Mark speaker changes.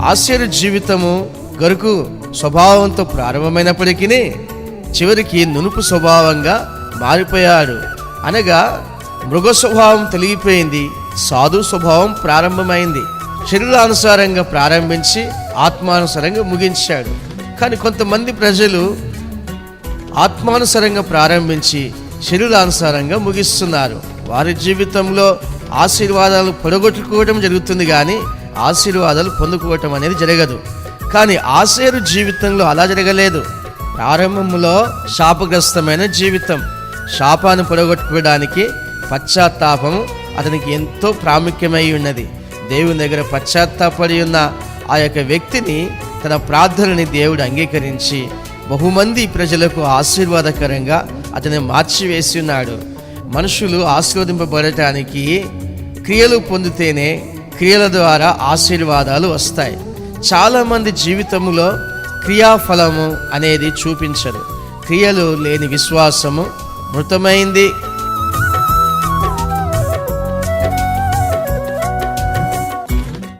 Speaker 1: ఆశ్చర్య జీవితము గరుకు స్వభావంతో ప్రారంభమైనప్పటికీ చివరికి నునుపు స్వభావంగా మారిపోయాడు. అనగా మృగ స్వభావం తొలగిపోయింది సాధు స్వభావం ప్రారంభమైంది. శరీరానుసారంగా ప్రారంభించి ఆత్మానుసారంగా ముగించాడు. కానీ కొంతమంది ప్రజలు ఆత్మానుసారంగా ప్రారంభించి శరీరానుసారంగా ముగిస్తున్నారు. వారి జీవితంలో ఆశీర్వాదాలు పొడగొట్టుకోవడం జరుగుతుంది కానీ ఆశీర్వాదాలు పొందుకోవటం అనేది జరగదు. కానీ ఆశేరు జీవితంలో అలా జరగలేదు. ప్రారంభంలో శాపగ్రస్తమైన జీవితం శాపాన్ని పొడగొట్టుకోవడానికి పశ్చాత్తాపము అతనికి ఎంతో ప్రాముఖ్యమై ఉన్నది. దేవుని దగ్గర పశ్చాత్తాపడి ఉన్న ఆ యొక్క వ్యక్తిని తన ప్రార్థనని దేవుడు అంగీకరించి బహుమంది ప్రజలకు ఆశీర్వాదకరంగా అతన్ని మార్చివేసి ఉన్నాడు. మనుషులు ఆశీర్వదింపబడటానికి క్రియలు పొందితేనే క్రియల ద్వారా ఆశీర్వాదాలు వస్తాయి. చాలామంది జీవితంలో క్రియాఫలము అనేది చూపించరు. క్రియలు లేని విశ్వాసము మృతమైంది